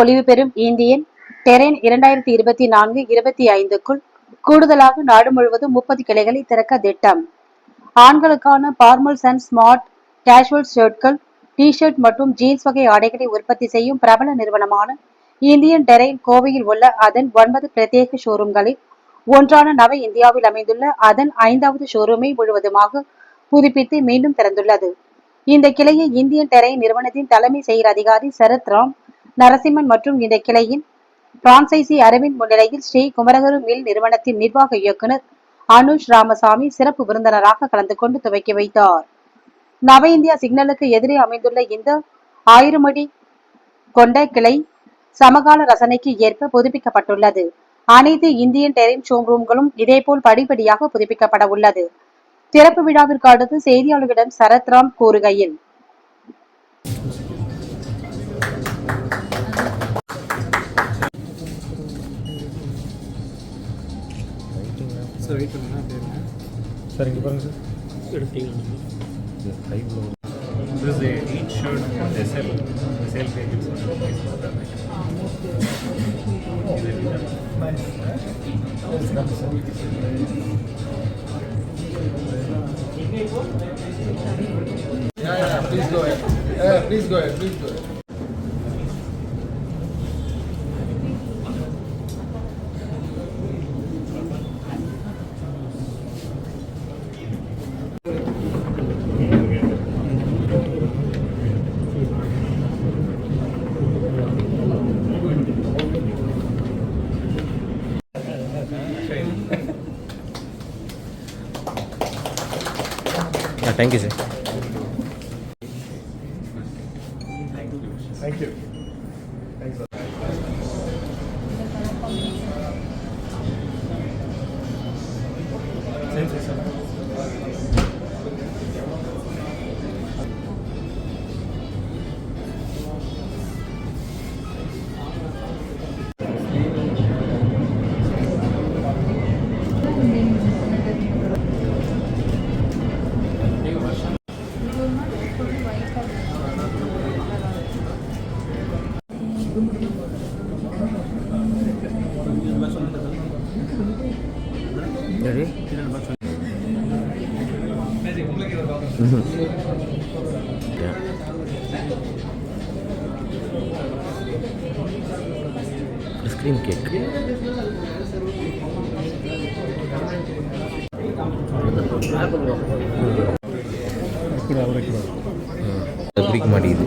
பொலிவு பெறும் இந்தியன் டெரென் இரண்டாயிரத்தி இருபத்தி நான்கு இருபத்தி ஐந்துக்குள் கூடுதலாக நாடு முழுவதும் முப்பது கிளைகளை திறக்க திட்டம். ஆண்களுக்கான பார்மல்ஸ் அண்ட் ஸ்மார்ட் கேஷுவல் ஷர்ட்கள் டிஷர்ட் மற்றும் ஜீன்ஸ் வகை ஆடைகளை உற்பத்தி செய்யும் பிரபல நிறுவனமான இந்தியன் டெரெயின் கோவையில் உள்ள அதன் ஒன்பது பிரத்யேக ஷோரூம்களில் ஒன்றான நவ இந்தியாவில் அமைந்துள்ள அதன் ஐந்தாவது ஷோரூமை முழுவதுமாக புதுப்பித்து மீண்டும் திறந்துள்ளது. இந்த கிளையை இந்தியன் டெரெயின் நிறுவனத்தின் தலைமை செயல் அதிகாரி சரத் ராம் நரசிம்மன் மற்றும் இந்த கிளையின் பிரான்சைசி அரவிந்த் முன்னிலையில் ஸ்ரீ குமரகுரு மில் நிறுவனத்தின் நிர்வாக இயக்குநர் அனுஷ் ராமசாமி சிறப்பு விருந்தினராக கலந்து கொண்டு துவக்கி வைத்தார். நவ இந்தியா சிக்னலுக்கு எதிரே அமைந்துள்ள இந்த ஆயிரம் அடி கொண்ட கிளை சமகால ரசனைக்கு ஏற்ப புதுப்பிக்கப்பட்டுள்ளது. அனைத்து இந்தியன் டெரைன் ஷோரூம்களும் இதேபோல் படிப்படியாக புதுப்பிக்கப்பட உள்ளது. திறப்பு விழாவிற்கு அடுத்து செய்தியாளர்களிடம் சரத்ராம் கூறுகையில் சார் வெயிட் பண்ணுங்க. சார் இங்கே பாருங்க சார் எடுத்தீங்கன்னா This is a each shirt they sell. The sale page is on the Facebook page. Yeah, yeah, please go ahead. Yeah, please go ahead, please go ahead. Ah thank you sir screen cake பிடிக்க மாட்டேங்குது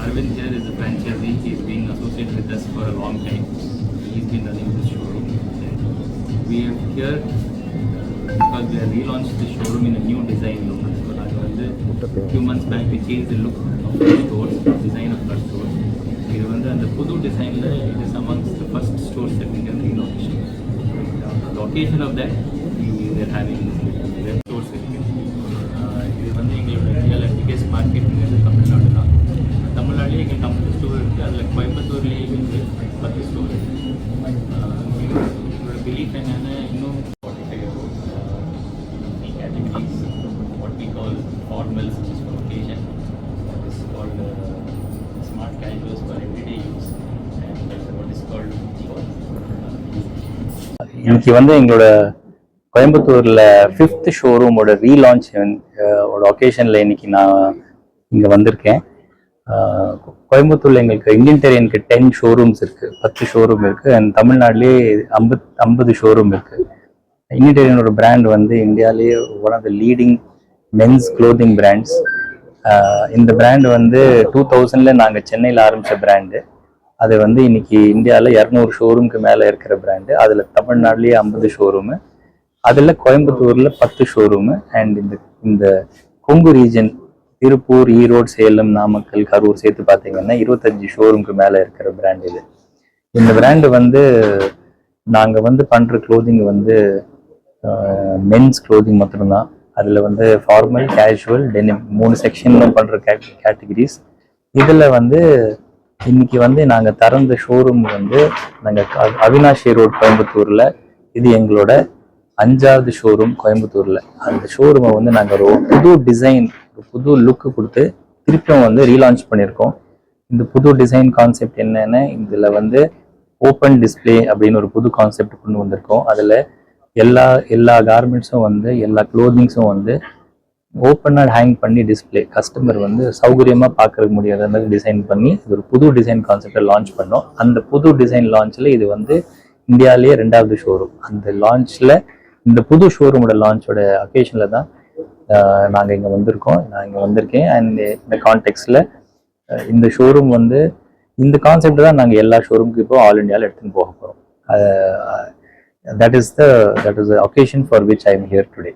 Arvind here is a franchisee. He's been associated with us for a long time. He's been running this showroom. We are here because we have relaunched the showroom in a new design look. So that was a few months back we changed the look of the stores, design of our stores. இது வந்து அந்த புது டிசைனில் it is amongst the first stores that we have relocation. The occasion of that, we are having web stores இருக்கு. ஆஹ் இது வந்து எங்களோட இந்தியாவில் பிகெஸ்ட் மார்க்கெட்டுங்கிறது தமிழ்நாடு தான் தமிழ்நாட்டிலே எங்கள் கம்பெனி ஸ்டோர் இருக்குது அதில் கோயம்புத்தூர்லேயே வந்து பத்து ஸ்டோர் இருக்குது எங்களோட பிலீஃப் என்னென்னா இன்னும் இன்னைக்கு வந்து எங்களோட கோயம்புத்தூர்ல ஃபிஃப்த் ஷோரூமோட ரீலான்ச் ஓட ஒகேஷன்ல இன்னைக்கு நான் இங்க வந்திருக்கேன். கோயம்புத்தூரில் கோயம்புத்தூர்ல எங்களுக்கு இந்தியன் டெரியனுக்கு டென் ஷோரூம்ஸ் இருக்கு பத்து ஷோரூம் இருக்கு அண்ட் தமிழ்நாட்டிலே ஐம்பத் ஐம்பது ஷோரூம் இருக்கு. இந்தியன் டெரியனோட பிராண்ட் வந்து இந்தியாவிலேயே one of the leading men's clothing brands இந்த பிராண்ட் வந்து டூ தௌசண்ட்ல நாங்கள் சென்னையில் ஆரம்பித்த பிராண்டு அது வந்து இன்னைக்கு இந்தியாவில் இரநூறு ஷோரூம்க்கு மேலே இருக்கிற பிராண்டு அதில் தமிழ்நாட்டிலேயே ஐம்பது ஷோரூமு அதில் கோயம்புத்தூரில் பத்து ஷோரூமு அண்ட் இந்த இந்த கொங்கு ரீஜன் திருப்பூர் ஈரோடு சேலம் நாமக்கல் கரூர் சேர்த்து பார்த்தீங்கன்னா இருபத்தஞ்சு ஷோரூம்க்கு மேலே இருக்கிற பிராண்ட் இது. இந்த பிராண்டு வந்து நாங்கள் வந்து பண்ணுற க்ளோதிங் வந்து மென்ஸ் க்ளோதிங் மட்டும்தான். அதில் வந்து ஃபார்மல் கேஷுவல் டெனிம் மூணு செக்ஷனில் பண்ணுற கேட்டகிரிஸ் இதில் வந்து இன்னைக்கு வந்து நாங்கள் திறந்த ஷோரூம் வந்து நாங்கள் அவினாஷி ரோட் கோயம்புத்தூரில். இது எங்களோட அஞ்சாவது ஷோரூம் கோயம்புத்தூரில். அந்த ஷோரூமை வந்து நாங்கள் ஒரு புது டிசைன் ஒரு புது லுக்கு கொடுத்து திருப்பியும் வந்து ரீலான்ச் பண்ணியிருக்கோம். இந்த புது டிசைன் கான்செப்ட் என்னன்னா இதில் வந்து ஓப்பன் டிஸ்ப்ளே அப்படின்னு ஒரு புது கான்செப்ட் கொண்டு வந்திருக்கோம். அதில் எல்லா எல்லா கார்மெண்ட்ஸும் வந்து எல்லா க்ளோதிங்ஸும் வந்து ஓப்பனாக ஹேங் பண்ணி டிஸ்ப்ளே கஸ்டமர் வந்து சௌகரியமாக பார்க்கறதுக்கு முடியாத மாதிரி டிசைன் பண்ணி இது ஒரு புது டிசைன் கான்செப்டை லான்ச் பண்ணோம். அந்த புது டிசைன் லான்ச்சில் இது வந்து இந்தியாவிலேயே ரெண்டாவது ஷோரூம் அந்த லான்ச்சில் இந்த புது ஷோரூமோட லான்ச்சோட அக்கேஷனில் தான் நாங்கள் இங்கே வந்திருக்கோம். நான் இங்கே வந்திருக்கேன். அண்ட் இந்த கான்டெக்ட்ஸில் இந்த ஷோரூம் வந்து இந்த கான்செப்ட் தான் நாங்கள் எல்லா ஷோரூமுக்கு இப்போ ஆல் இந்தியாவில் எடுத்துன்னு போக போகிறோம் that is the that is the occasion for which I am here today